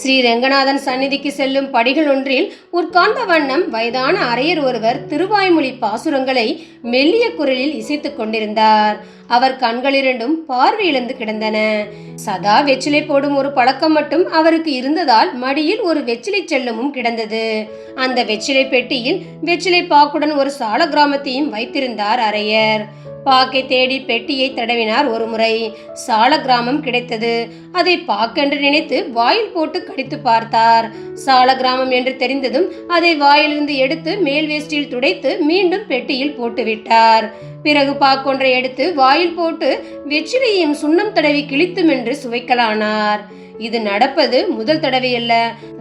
ஸ்ரீ ரெங்கநாதன் சந்நிதிக்கு செல்லும் படிகள் ஒன்றில் உட்கார்ந்த வண்ணம் வயதான அரையர் ஒருவர் திருவாய்மொழி பாசுரங்களை மெல்லிய குரலில் இசைத்துக் கொண்டிருந்தார். அவர் கண்களிரண்டும் பார்வையிழந்து கிடந்தன. சதா வெற்றிலை போடும் ஒரு பழக்கம் மட்டும் அவருக்கு இருந்ததால் மடியில் ஒரு வெற்றிலை செல்லமும் கிடந்தது. அந்த வெற்றிலை பெட்டியில் வெற்றிலை பாக்குடன் ஒரு சால கிராமத்தையும் வைத்திருந்தார் அரையர் பாக்கை தேடி பெட்டியை தடவினார் ஒரு முறை. சால கிராமம் கிடைத்தது. அதை பாக்கென்று நினைத்து வாயில் போட்டு கடித்து பார்த்தார். சால கிராமம் என்று தெரிந்ததும் அதை வாயிலிருந்து எடுத்து மேல் வேஷ்டியில் துடைத்து மீண்டும் பெட்டியில் போட்டுவிட்டார். பிறகு பாக்கொன்றை எடுத்து வாயில் போட்டு வெற்றிலையும் சுண்ணம் தடவி கிழித்துமென்று சுவைக்கலானார். இது நடப்பது முதல் தடவையல்ல.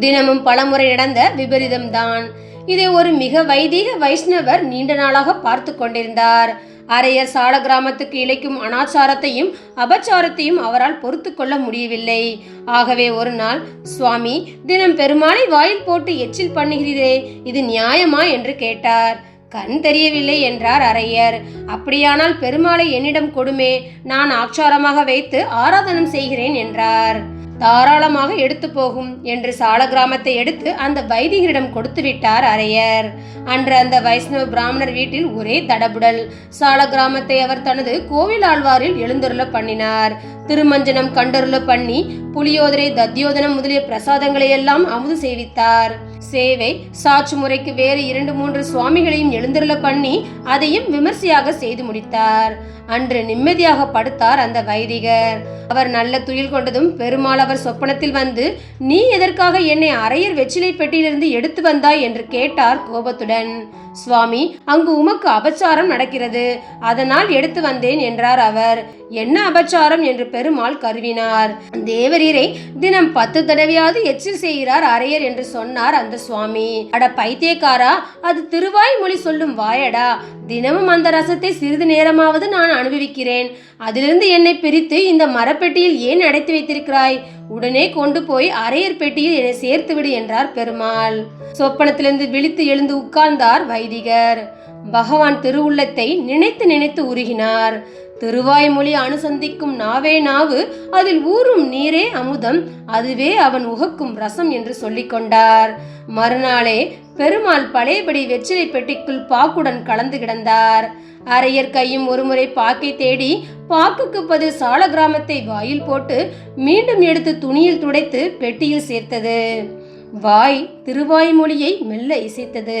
தினமும் பலமுறை நடந்த விபரீதம்தான். இதை ஒரு மிக வைதீக வைஷ்ணவர் நீண்ட நாளாக பார்த்து கொண்டிருந்தார். அரையர் சால கிராமத்துக்கு இழைக்கும் அனாச்சாரத்தையும் அபச்சாரத்தையும் அவரால் பொறுத்து கொள்ள முடியவில்லை. ஆகவே ஒரு நாள் சுவாமி தினம் பெருமாளை வாயில் போட்டு எச்சில் பண்ணுகிறீரே இது நியாயமா? என்று கேட்டார். கண் தெரியவில்லை என்றார் அரையர். அப்படியானால் பெருமாளை என்னிடம் கொடுமே நான் ஆச்சாரமாக வைத்து ஆராதனம் செய்கிறேன் என்றார். தாராளமாக எடுத்து போகும் என்று சால கிராமத்தை எடுத்து அந்த வைதிகரிடம் கொடுத்து விட்டார் அரையர். அன்று அந்த வைஷ்ணவ பிராமணர் வீட்டில் ஒரே தடபுடல். சால கிராமத்தை அவர் தனது கோவில் ஆழ்வாரில் எழுந்தருள பண்ணினார். திருமஞ்சனம் கண்டருள பண்ணி புளியோதரை தத்தியோதனம் முதலிய பிரசாதங்களை எல்லாம் அமுது சேவித்தார். சேவை சாட்சி முறைக்கு வேறு இரண்டு மூன்று சுவாமிகளையும் எழுந்தருள பண்ணி அதையும் விமர்சையாக செய்து முடித்தார். அன்று நிம்மதியாக படுத்தார் அந்த வைதிகர். அவர் நல்ல துயில் கொண்டதும் பெருமாள் அவர் சொப்பனத்தில் வந்து நீ எதற்காக என்னை அரையர் வெற்றிலை பெட்டியிலிருந்து எடுத்து வந்தாய்? என்று கேட்டார் கோபத்துடன். சுவாமி அங்கு உமக்கு அபச்சாரம் நடக்கிறது. அதனால் எடுத்து வந்தேன் என்றார் அவர். என்ன அபச்சாரம்? என்று பெருமாள் கருவினார். தேவரீரை தினம் பத்து தடவையாவது எச்சில் செய்கிறார் அரையர் என்று சொன்னார் அந்த சுவாமி. அட பைத்தியக்காரா அது திருவாய்மொழி சொல்லும் வாயடா. தினமும் அந்த ரசத்தை சிறிது நேரமாவது நான் அனுபவிக்கிறேன். அதிலிருந்து என்னை பிரித்து இந்த மரப்பெட்டியில் ஏன் அடைத்து வைத்திருக்கிறாய்? உடனே கொண்டு போய் அரையர் பெட்டியில் என்னை சேர்த்து விடு என்றார் பெருமாள். சொப்பனத்திலிருந்து விழித்து எழுந்து உட்கார்ந்தார் வைதிகர். பகவான் திருவுள்ளத்தை நினைத்து நினைத்து உருகினார். திருவாய்மொழி அனுசந்திக்கும் நாவே நாவு அதில் ஊறும் நீரே அமுதம் அதுவே அவன் உகக்கும் ரசம் என்று சொல்லிக் கொண்டார். மறுநாளே பெருமாள் பழையபடி வெற்றிலை பெட்டிக்குள் பாக்குடன் கலந்து கிடந்தார். அரையர் கையும் ஒருமுறை பாக்கை தேடி பாக்குக்கு பதில் சால கிராமத்தை வாயில் போட்டு மீண்டும் எடுத்து துணியில் துடைத்து பெட்டியில் சேர்த்தது. வாய் திருவாய்மொழியை மெல்ல இசைத்தது.